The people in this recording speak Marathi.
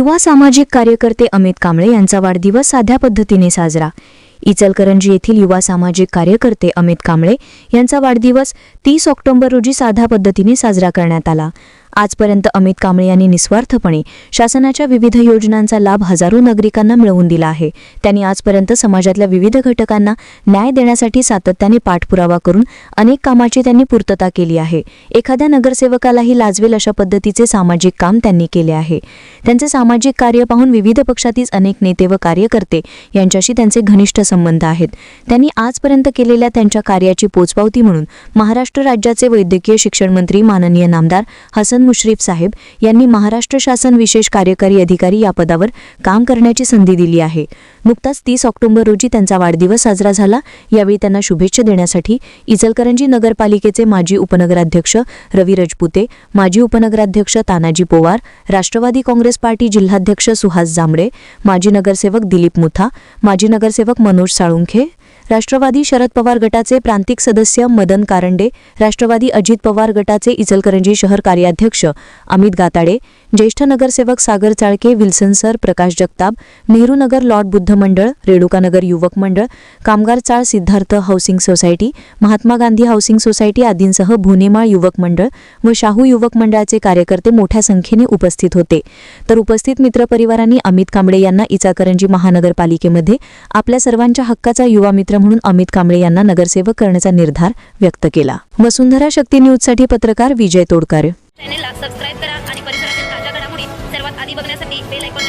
युवा सामाजिक कार्यकर्ते अमित कांबळे यांचा वाढदिवस साध्या पद्धतीने साजरा. इचलकरंजी येथील युवा सामाजिक कार्यकर्ते अमित कांबळे यांचा वाढदिवस तीस ऑक्टोबर रोजी साध्या पद्धतीने साजरा करण्यात आला. आजपर्यंत अमित कांबळे यांनी निस्वार्थपणे शासनाच्या विविध योजनांचा लाभ हजारो नागरिकांना मिळवून दिला आहे. त्यांनी आजपर्यंत समाजातल्या विविध घटकांना न्याय देण्यासाठी सातत्याने पाठपुरावा करून अनेक कामाची त्यांनी पूर्तता केली आहे. एखाद्या नगरसेवकालाही लाजवेल अशा पद्धतीचे सामाजिक काम त्यांनी केले आहे. त्यांचे सामाजिक कार्य पाहून विविध पक्षातील अनेक नेते व कार्यकर्ते यांच्याशी त्यांचे घनिष्ठ संबंध आहेत. त्यांनी आजपर्यंत केलेल्या त्यांच्या कार्याची पोचपावती म्हणून महाराष्ट्र राज्याचे वैद्यकीय शिक्षण मंत्री माननीय नामदार हसन मुश्रीफ साहेब यांनी महाराष्ट्र शासन विशेष कार्यकारी अधिकारी या पदावर काम करण्याची संधी दिली आहे. नुकताच तीस ऑक्टोबर रोजी त्यांचा वाढदिवस साजरा झाला. यावेळी त्यांना शुभेच्छा देण्यासाठी इचलकरंजी नगरपालिकेचे माजी उपनगराध्यक्ष रवी रजपुते माजी उपनगराध्यक्ष तानाजी पोवार राष्ट्रवादी काँग्रेस पार्टी जिल्हाध्यक्ष सुहास जांभळे माजी नगरसेवक दिलीप मुथा माजी नगरसेवक मनोज নুর সারুংখে राष्ट्रवादी शरद पवार गटाचे प्रांतिक सदस्य मदन कारंडे राष्ट्रवादी अजित पवार गटाचे इचलकरंजी शहर कार्याध्यक्ष अमित गाताडे ज्येष्ठ नगरसेवक Sagar Chalke Wilson sir Prakash Jagtap Nehru Nagar Lord Buddha मंडळ रेणुकानगर युवक मंडळ कामगार चाळ Siddharth housing society Mahatma Gandhi housing society आदींसह भुनेमाळ युवक मंडळ व शाहू युवक मंडळाचे कार्यकर्ते मोठ्या संख्येने उपस्थित होते. तर उपस्थित मित्रपरिवारांनी अमित कांबळे यांना इचाकरंजी महानगरपालिकेमध्ये आपल्या सर्वांच्या हक्काचा युवा मित्र म्हणून अमित कांबळे यांना नगरसेवक करण्याचा निर्धार व्यक्त केला. वसुंधरा शक्ती न्यूजसाठी पत्रकार विजय तोडकर. चॅनेलला सबस्क्राईब करा आणि परिसरातील ताज्या घडामोडी सर्वात आधी बघण्यासाठी बेल ऐकून